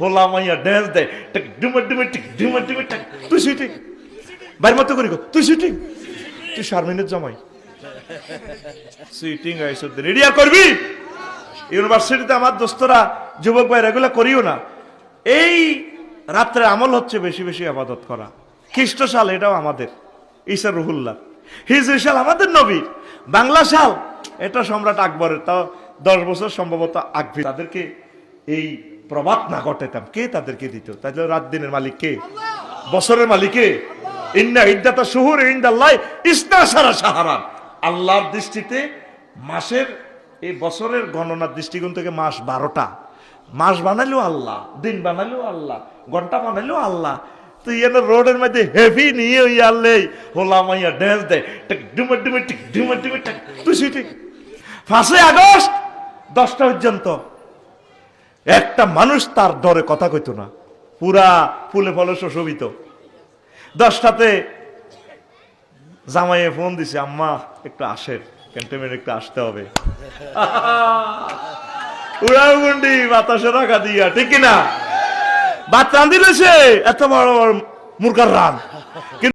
হোলা মাইয়া ড্যান্স দেয় ডুমা ডুমা টিক ডুমা ডুমা টিক তুই সুইটিং বাইর মতো করি গো, তুই সুইটিং তুই শারমিনের জামাই সুইটিং আইসো রেডি আর করবি ইউনিভার্সিটিতে আমার দোস্তরা যুবক ভাইরা এগুলো করিও না এই রাত্রে আমল হচ্ছে বেশি বেশি আবাদত করা খ্রিস্ট সাল এটাও আমাদের ঈশা রুহুল্লাহ হিজরি সাল আমাদের নবী বাংলা সাল এটা সম্রাট আকবরের তাও দশ বছর সম্ভবত আকবি তাদেরকে এই প্রবাদ না ঘটাতাম কে তাদেরকে দিত? তাহলে রাত দিনের মালিক কে? বছরের মালিক ইন্না ইদ্দাতা শহুর ইন্দাল্লাহ, ইসনা সারা সাহারান আল্লাহর দৃষ্টিতে মাসের, এই বছরের গণনার দৃষ্টিকোণ থেকে মাস বারোটা। মাস বানালেও আল্লাহ, দিন বানালেও আল্লাহ, ঘণ্টা বানালেও আল্লাহ। তুই এনে রোডের মধ্যে হেভি নিয়ে ওই আল্লেই হোলা মাইয়া ড্যান্স দেয় ডুমে ডুমে, টিক ডুমে ডুমে, টিক, তুই ঠিক পাঁচই আগস্ট, দশটা পর্যন্ত। একটা মানুষ তার ডরে কথা কইতো না। পুরা ফুলে ফলে শোষবিত দশটাতে জামাইয়ে ফোন দিছে, আম্মা, একটু আসেন, ক্যান্টনমেন্ট একটু আসতে হবে। উড়াগুন্ডি বাতাসে রাখা দিয়া, ঠিক কিনা? রান্ধি লইছে এত বড় বড় মুরগার রান।